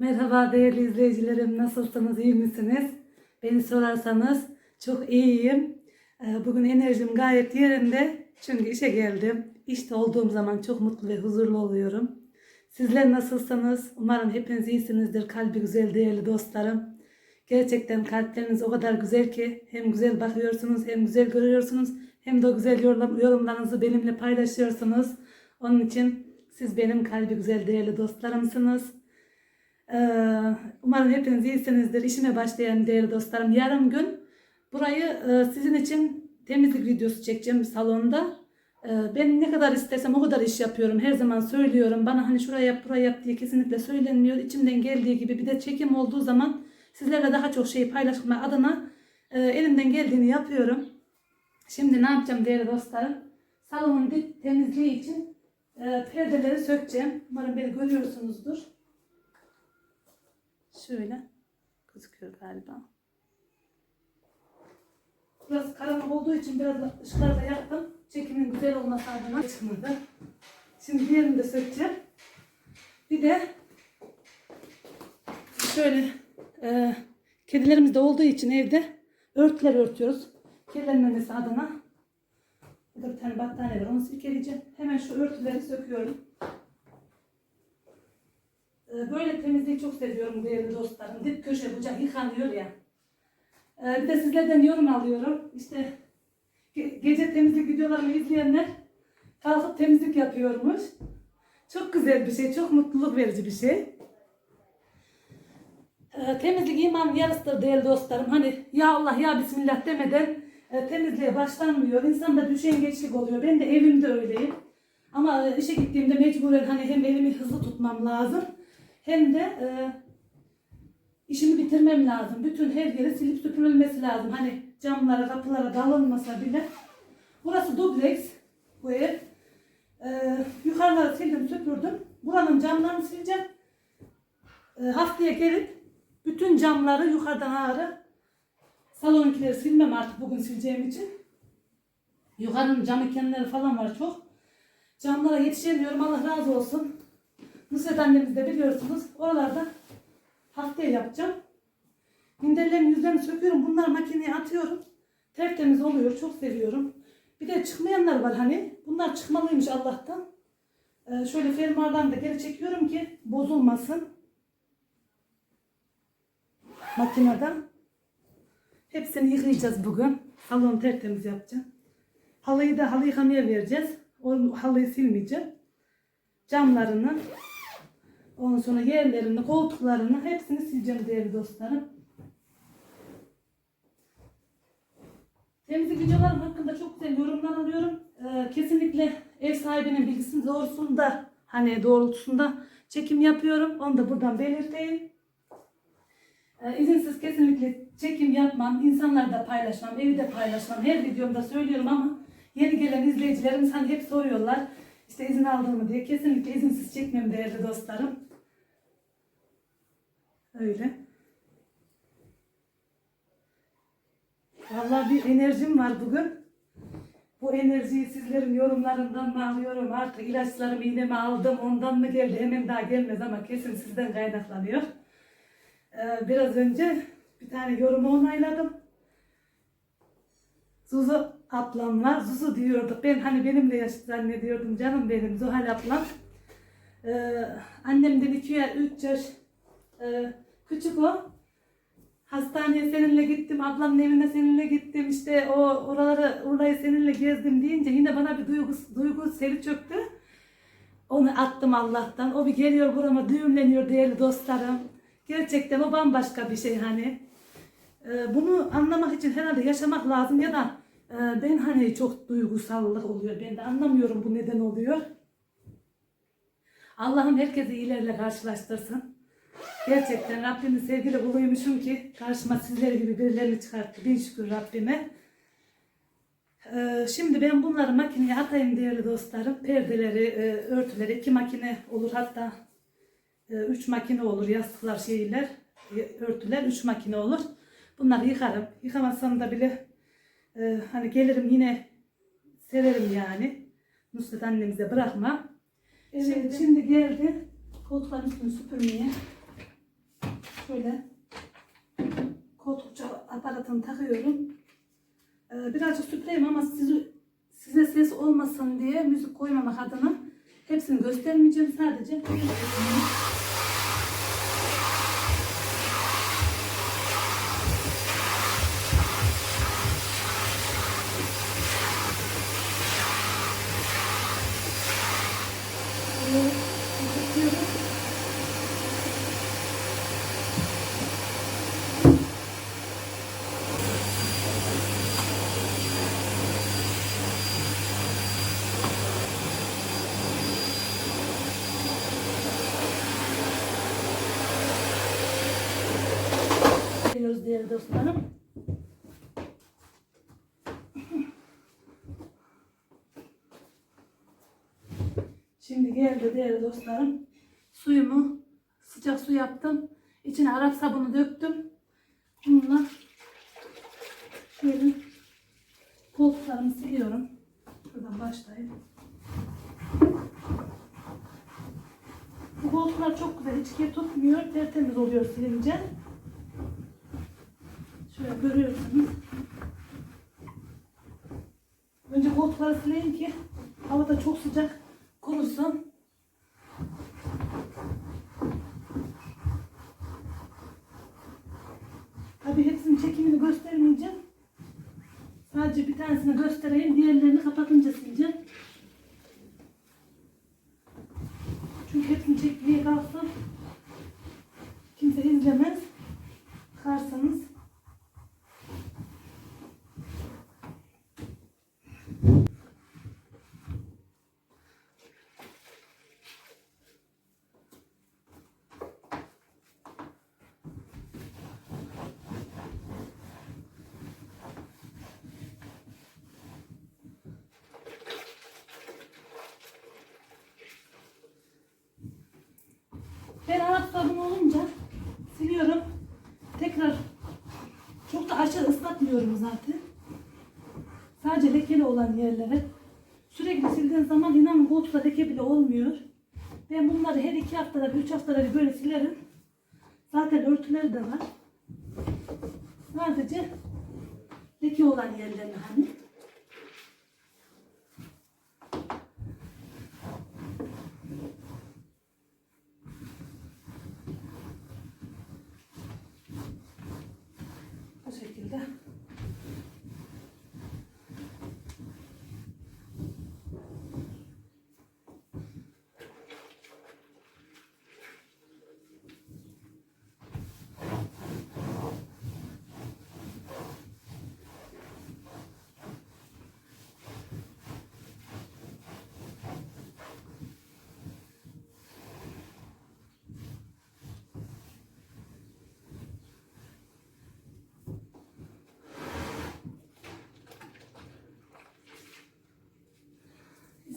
Merhaba değerli izleyicilerim. Nasılsınız? iyi misiniz? Beni sorarsanız çok iyiyim. Ee, Bugün enerjim gayet yerinde. Çünkü işe geldim. İşte olduğum zaman çok mutlu ve huzurlu oluyorum. Sizler nasılsınız? Umarım hepiniz iyisinizdir. Kalbi güzel değerli dostlarım. Gerçekten kalpleriniz o kadar güzel ki hem güzel bakıyorsunuz hem güzel görüyorsunuz hem de güzel yorum- yorumlarınızı benimle paylaşıyorsunuz. Onun için siz benim kalbi güzel değerli dostlarımsınız. Umarım hepiniz iyisinizdir. İşime başlayan değerli dostlarım. Yarım gün burayı sizin için temizlik videosu çekeceğim salonda. Ben ne kadar istesem o kadar iş yapıyorum. Her zaman söylüyorum. Bana hani şuraya yap buraya yap diye kesinlikle söylenmiyor. İçimden geldiği gibi bir de çekim olduğu zaman sizlerle daha çok şey paylaşma adına elimden geldiğini yapıyorum. Şimdi ne yapacağım değerli dostlarım? Salonun temizliği için perdeleri sökeceğim. Umarım beni görüyorsunuzdur. Şöyle gözüküyor galiba. Burası karanlık olduğu için biraz da ışıkları da yaktım. Çekimin güzel olması adına çıkmadı. Şimdi diğerini de sökeceğim. Bir de şöyle e, kedilerimiz de olduğu için evde örtüler örtüyoruz. Kirlenmemesi adına. Burada bir tane battaniye var. Onu silkeleyeceğim. Hemen şu örtüleri söküyorum. Ee, Böyle temizliği çok seviyorum değerli dostlarım. Dip köşe bucak yıkanıyor ya. Ee, Bir de sizlerden yorum alıyorum. İşte ge- gece temizlik videolarımı izleyenler kalkıp temizlik yapıyormuş. Çok güzel bir şey, çok mutluluk verici bir şey. Ee, Temizlik iman yarısıdır değerli dostlarım. Hani ya Allah ya Bismillah demeden e, temizliğe başlanmıyor. İnsanda düşengeçlik oluyor. Ben de evimde öyleyim. Ama e, işe gittiğimde mecburen hani hem elimi hızlı tutmam lazım hem de e, işimi bitirmem lazım. Bütün her yeri silip süpürülmesi lazım. Hani camlara, kapılara dalınmasa bile. Burası dubleks bu ev. E, yukarıları sildim, süpürdüm. Buranın camlarını sileceğim. E, haftaya gelip bütün camları yukarıdan ağrı salonunkileri silmem artık bugün sileceğim için. Yukarının cam mekanları falan var çok. Camlara yetişemiyorum Allah razı olsun. Nusret annemiz de biliyorsunuz. Oralarda haftaya yapacağım. Minderlerin yüzlerini söküyorum. Bunları makineye atıyorum. Tertemiz oluyor. Çok seviyorum. Bir de çıkmayanlar var hani. Bunlar çıkmalıymış Allah'tan. Ee, şöyle fermuardan da geri çekiyorum ki bozulmasın. Makineden. Hepsini yıkayacağız bugün. Salonu tertemiz yapacağım. Halıyı da halı yıkamaya vereceğiz. O halıyı silmeyeceğim. Camlarını, ondan sonra yerlerini, koltuklarını hepsini sileceğim değerli dostlarım. Temizlik videolarım hakkında çok güzel yorumlar alıyorum. Ee, kesinlikle ev sahibinin bilgisinin doğrusunda, hani doğrultusunda çekim yapıyorum. Onu da buradan belirteyim. Ee, izinsiz kesinlikle çekim yapmam, insanları da paylaşmam, evi de paylaşmam. Her videomda söylüyorum ama yeni gelen izleyicilerimiz hani hep soruyorlar. İşte izin aldığımı diye. Kesinlikle izinsiz çekmem değerli dostlarım. Öyle. Vallahi bir enerjim var bugün. Bu enerjiyi sizlerin yorumlarından mı alıyorum? Artık ilaçlarımı iğnemi aldım. Ondan mı geldi? Hemen daha gelmez ama kesin sizden kaynaklanıyor. Ee, biraz önce bir tane yorumu onayladım. Zuzu ablamla, Zuzu diyorduk. Ben hani benimle yaşıt zannediyordum canım benim Zuhal ablam. Ee, annemden 2 yaş, 3 yaş e, küçük o. Hastaneye seninle gittim, ablamın evine seninle gittim, işte o oraları, orayı seninle gezdim deyince yine bana bir duygu, duygu seli çöktü. Onu attım Allah'tan. O bir geliyor burama düğümleniyor değerli dostlarım. Gerçekten o bambaşka bir şey hani. Ee, bunu anlamak için herhalde yaşamak lazım ya da e, ben hani çok duygusallık oluyor. Ben de anlamıyorum bu neden oluyor. Allah'ım herkesi iyilerle karşılaştırsın. Gerçekten Rabbimin sevgili kuluymuşum ki karşıma sizler gibi birilerini çıkarttı. Bin şükür Rabbime. Ee, şimdi ben bunları makineye atayım değerli dostlarım. Perdeleri, e, örtüleri iki makine olur hatta e, üç makine olur yastıklar şeyler, e, örtüler üç makine olur. Bunları yıkarım. Yıkamazsam da bile e, hani gelirim yine severim yani. Nusret annemize bırakma. Evet şimdi geldi koltukların üstünü süpürmeye şöyle koltukçu aparatını takıyorum. Ee, birazcık süpleyim ama sizi, size ses olmasın diye müzik koymamak adına hepsini göstermeyeceğim sadece. Geliyoruz değerli dostlarım. Şimdi geldi değerli dostlarım. Suyumu sıcak su yaptım. İçine Arap sabunu döktüm. Bununla şöyle koltuklarımı siliyorum. Buradan başlayayım. Bu koltuklar çok güzel. Hiç kir tutmuyor. Tertemiz oluyor silince. Şöyle görüyorsunuz. Önce koltukları sileyim ki havada çok sıcak kurusun. Tabii hepsinin çekimini göstermeyeceğim. Sadece bir tanesini göstereyim. Diğerlerini kapatınca sileceğim. Çünkü hepsini çekmeye kalksam kimse izlemez. Bakarsanız Ben Arap sabunu olunca siliyorum. Tekrar çok da aşırı ıslatmıyorum zaten. Sadece lekeli olan yerlere. Sürekli sildiğin zaman inanın koltukta leke bile olmuyor. Ben bunları her iki haftada bir, üç haftada bir böyle silerim. Zaten örtüleri de var. Sadece leke olan yerlerine hani. Bu şekilde.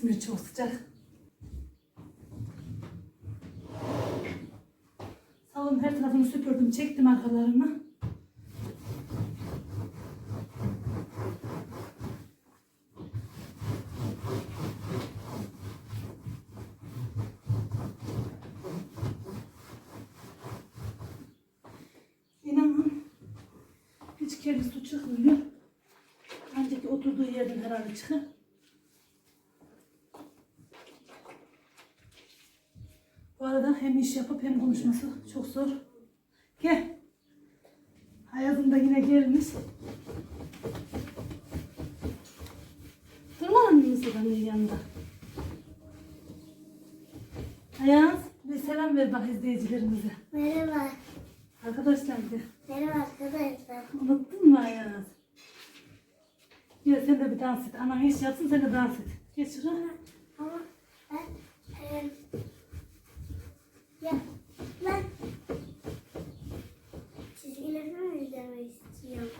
İzmir çok sıcak. Salonun her tarafını süpürdüm, çektim arkalarını. İnanın hiç kirli su çıkmıyor. Ancak oturduğu yerden herhalde çıkar. Bu arada hem iş yapıp hem konuşması çok zor. Gel. Hayatımda yine gelmiş. Mı Yusuf annenin yanında? Ayaz bir selam ver bak izleyicilerimize. Merhaba. Arkadaşlar de. Merhaba arkadaşlar. Unuttun mu Ayaz? Gel sen de bir dans et. Anan iş yapsın sen de dans et. Geç şuraya. Ama ben e, ya ben çizgilerimi mi izlemek istiyorum?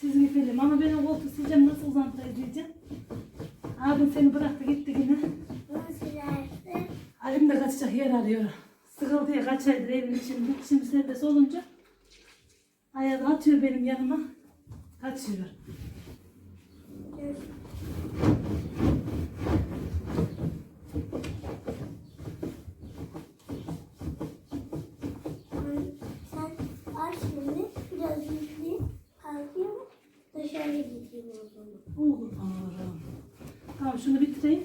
Çizgi film ama ben o koltuğu sileceğim nasıl uzantıda izleyeceğim? Abim seni bıraktı gitti yine. Bunu silerse Abim de kaçacak yer arıyor. Sıkıldı ya kaç aydır evin içinde. Şimdi serbest olunca ayağını atıyor benim yanıma. Kaçıyor. sen aç şimdi biraz yükleyip kalkayım dışarı gideyim o zaman. Olur. Şunu bitireyim.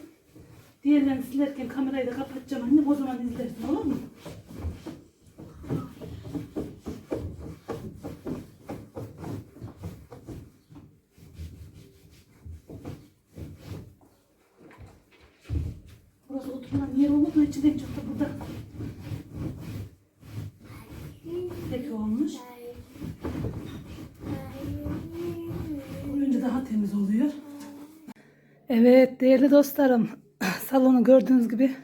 Diğerlerini silerken kamerayı da kapatacağım annem. O zaman izlersin olur mu? Burası oturma yer olmadığı için en çok da burada pek olmuş. Oyunca daha temiz oluyor. Evet değerli dostlarım. Salonu gördüğünüz gibi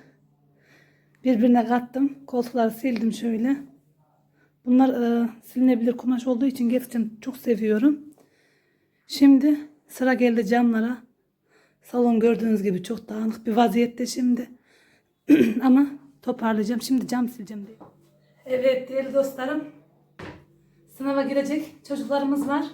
birbirine kattım. Koltukları sildim şöyle. Bunlar e, silinebilir kumaş olduğu için gerçekten çok seviyorum. Şimdi sıra geldi camlara. Salon gördüğünüz gibi çok dağınık bir vaziyette şimdi. Ama toparlayacağım. Şimdi cam sileceğim diye. Evet değerli dostlarım. Sınava girecek çocuklarımız var.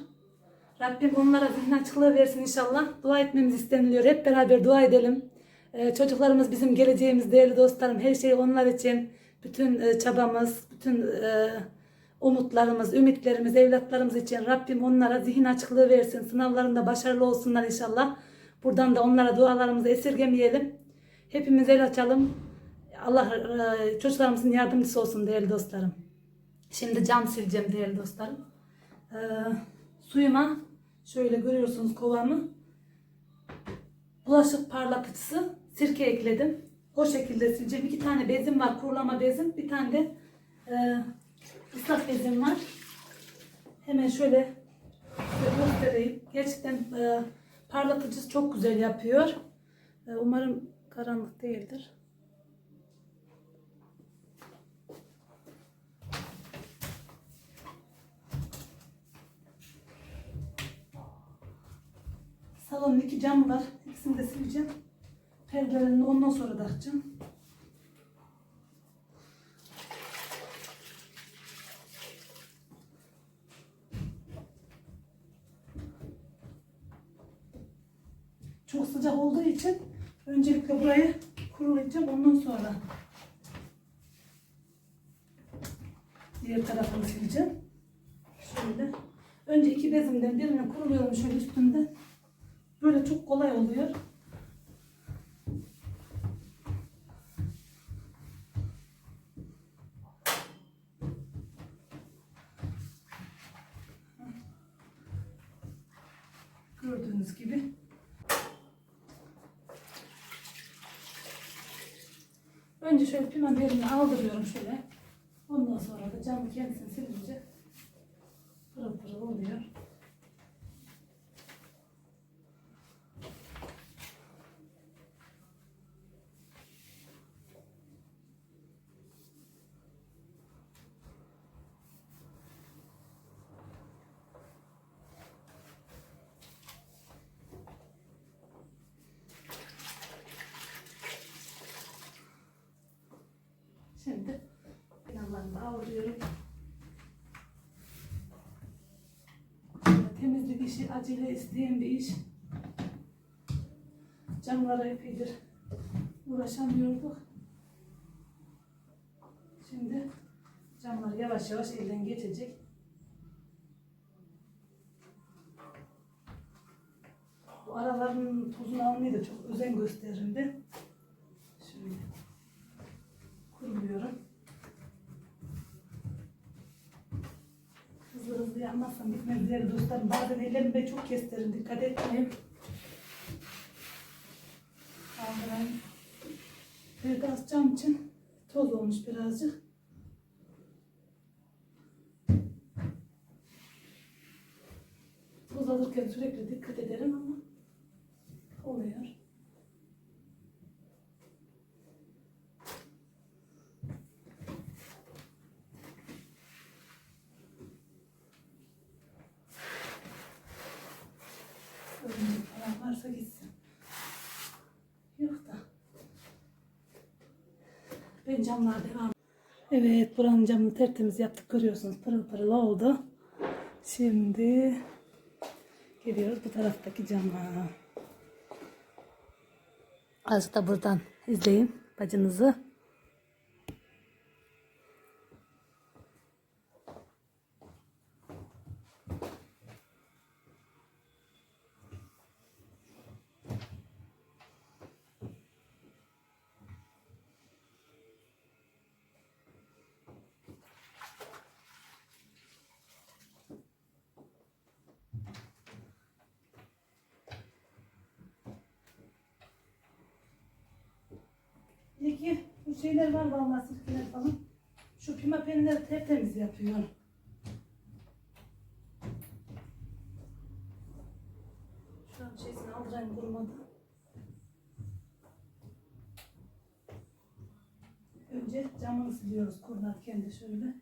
Rabbim onlara zihin açıklığı versin inşallah. Dua etmemiz isteniliyor. Hep beraber dua edelim. Ee, çocuklarımız bizim geleceğimiz değerli dostlarım. Her şey onlar için. Bütün e, çabamız, bütün e, umutlarımız, ümitlerimiz, evlatlarımız için Rabbim onlara zihin açıklığı versin. Sınavlarında başarılı olsunlar inşallah. Buradan da onlara dualarımızı esirgemeyelim. Hepimiz el açalım. Allah e, çocuklarımızın yardımcısı olsun değerli dostlarım. Şimdi cam sileceğim değerli dostlarım. Ee, suyuma şöyle görüyorsunuz kovamı. Bulaşık parlatıcısı sirke ekledim. O şekilde sileceğim. İki tane bezim var. Kurulama bezim. Bir tane de e, ıslak bezim var. Hemen şöyle göstereyim. Gerçekten e, parlatıcısı çok güzel yapıyor. E, umarım karanlık değildir. Salonun iki camı var. İkisini de sileceğim. Perdelerini ondan sonra takacağım. Çok sıcak olduğu için öncelikle burayı kurulayacağım. Ondan sonra diğer tarafını sileceğim. Şöyle. Önce iki bezimden birini kuruluyorum şöyle üstünde. Çok kolay oluyor. Gördüğünüz gibi. Önce şöyle pimen yerini aldırıyorum şöyle. Ondan sonra da camı kendisini silince pırıl pırıl oluyor. Şimdi planlarımı alıyorum. Temizlik işi acele isteyen bir iş. Camlara epeydir uğraşamıyorduk. Şimdi camlar yavaş yavaş elden geçecek. Bu araların tozunu almaya da çok özen gösteririm ben. Şöyle kuruluyorum. Yapmazsam bitmez değerli dostlarım. Bazen ellerimi ben çok kestirim. Dikkat etmeyin. Kaldırayım. Perde asacağım için toz olmuş birazcık. Toz alırken sürekli dikkat ederim ama oluyor. Önce para varsa gitsin. Yok da. Ben camlar devam. Evet buranın camını tertemiz yaptık görüyorsunuz. Pırıl pırıl oldu. Şimdi geliyoruz bu taraftaki cama. Azıcık da buradan izleyin bacınızı. Bu şeyler var vallahi sirkeler falan. Şu pimapenleri tertemiz yapıyor. Şu an şeysini aldırayım kurumadı. Önce camını siliyoruz kurlarken de şöyle.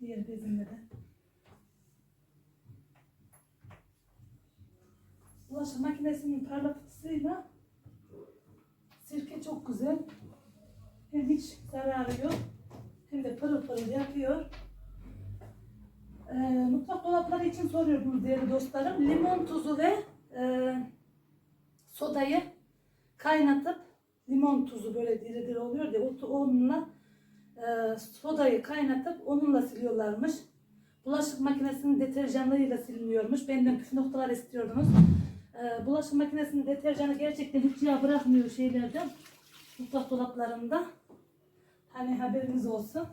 Diğer bezimle de. Bulaşık makinesinin parlatıcısıyla sirke çok güzel. Hem hiç zararı yok. Hem de pırıl pırıl yapıyor. Ee, mutfak dolapları için soruyorum değerli dostlarım. Limon tuzu ve e, sodayı kaynatıp limon tuzu böyle diri diri oluyor o- onunla e, sodayı kaynatıp onunla siliyorlarmış. Bulaşık makinesinin deterjanlarıyla siliniyormuş. Benden püf noktalar istiyordunuz. E, bulaşık makinesinin deterjanı gerçekten hiç yağ bırakmıyor şeylerde. Mutfak dolaplarında. Hani haberiniz olsun.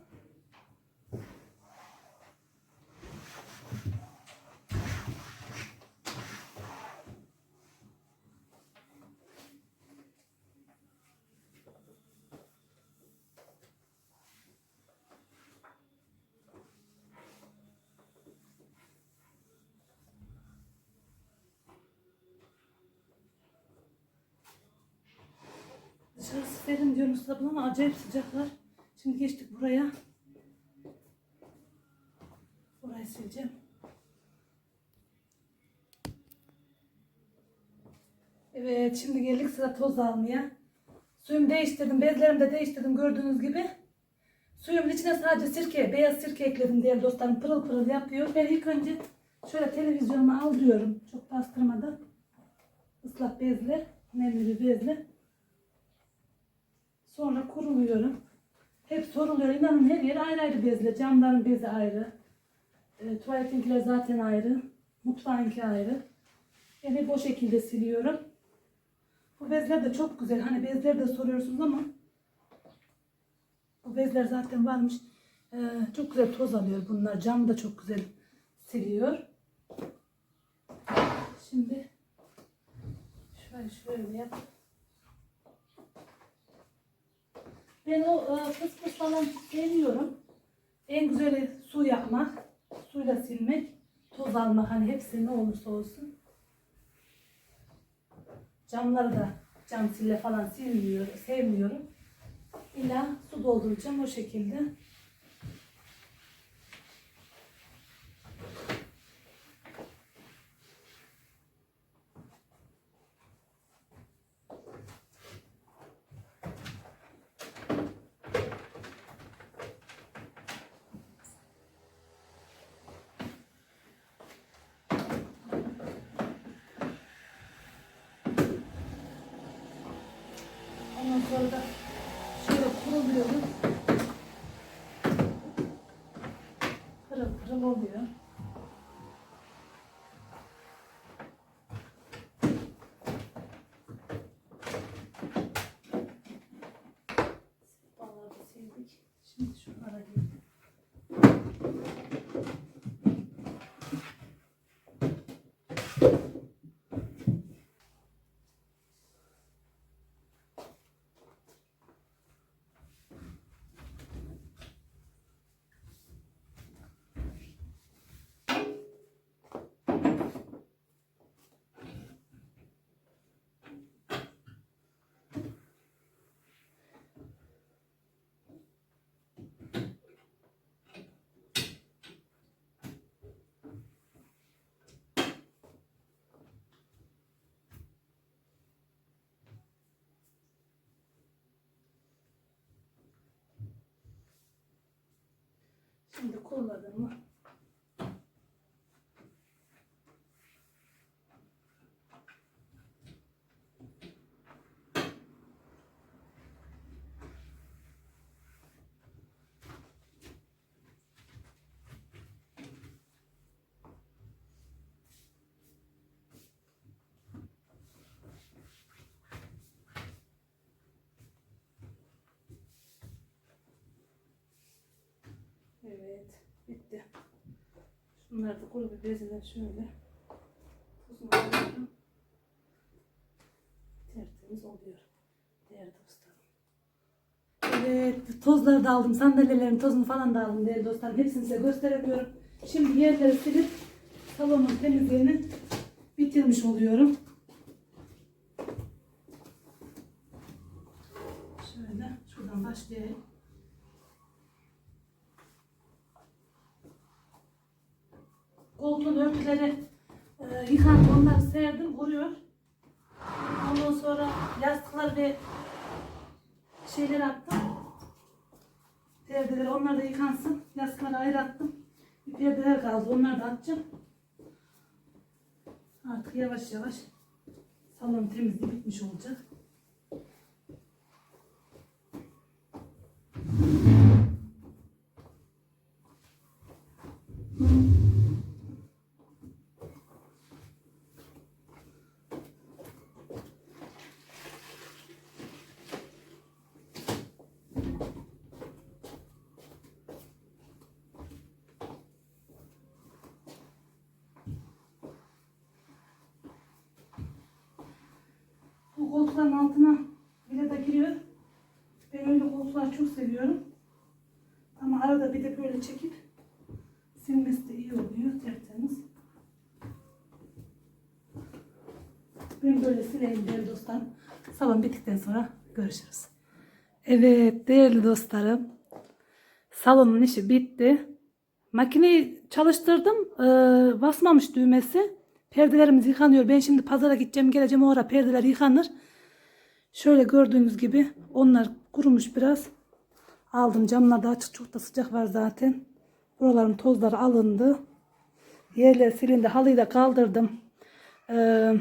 Serin diyor Mustafa ama acayip sıcaklar. Şimdi geçtik buraya. Burayı sileceğim. Evet şimdi geldik sıra toz almaya. Suyumu değiştirdim, bezlerimi de değiştirdim gördüğünüz gibi. Suyumun içine sadece sirke, beyaz sirke ekledim diğer dostlarım pırıl pırıl yapıyor. Ben ilk önce şöyle televizyonumu aldırıyorum çok bastırmadan. Islak bezle, nemli bezle. Sonra kuruluyorum. Hep soruluyor. İnanın her yer ayrı ayrı bezle. Camların bezi ayrı. E, tuvaletinkiler zaten ayrı. Mutfağınki ayrı. Hep o şekilde siliyorum. Bu bezler de çok güzel. Hani bezleri de soruyorsunuz ama bu bezler zaten varmış. E, çok güzel toz alıyor bunlar. Cam da çok güzel siliyor. Şimdi şöyle şöyle yap. Ben o e, falan sevmiyorum. En güzeli su yapmak, suyla silmek, toz almak hani hepsi ne olursa olsun. Camları da cam sille falan silmiyor, sevmiyorum. İlla su dolduracağım o şekilde. Ondan sonra da şöyle kuruluyorum. Pırıl pırıl oluyor. Şimdi kuruladım Evet, bitti. Şunları da kuru bir bezle şöyle tuzunu alıyorum. Tertemiz oluyor. Değerli dostlar. Tozları da aldım. Sandalyelerin tozunu falan da aldım değerli dostlarım. Hepsini size gösteremiyorum. Şimdi yerleri silip salonun temizliğini bitirmiş oluyorum. Şöyle şuradan başlayayım. Koltuğun örtüleri e, yıkandı. Onları serdim. Kuruyor. Ondan sonra yastıklar ve şeyleri attım. Perdeleri onlar da yıkansın. Yastıkları ayrı attım. Bir perdeler kaldı. Onları da atacağım. Artık yavaş yavaş salon temizliği bitmiş olacak. Bu koltukların altına bile giriyor. Ben öyle koltukları çok seviyorum. Ama arada bir de böyle çekip silmesi de iyi oluyor tertemiz. Ben böyle sileyim değerli dostlarım. Salon bittikten sonra görüşürüz. Evet değerli dostlarım. Salonun işi bitti. Makineyi çalıştırdım. Ee, basmamış düğmesi. Perdelerimiz yıkanıyor. Ben şimdi pazara gideceğim geleceğim o ara perdeler yıkanır. Şöyle gördüğünüz gibi onlar kurumuş biraz. Aldım camlar da açık çok da sıcak var zaten. Buraların tozları alındı. Yerler silindi. Halıyı da kaldırdım. Ee,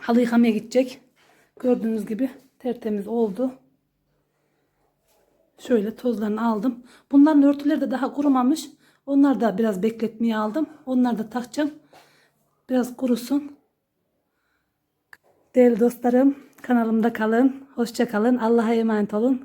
halı yıkamaya gidecek. Gördüğünüz gibi tertemiz oldu. Şöyle tozlarını aldım. Bunların örtüleri de daha kurumamış. Onlar da biraz bekletmeye aldım. Onları da takacağım. Biraz kurusun. Değerli dostlarım kanalımda kalın. Hoşça kalın. Allah'a emanet olun.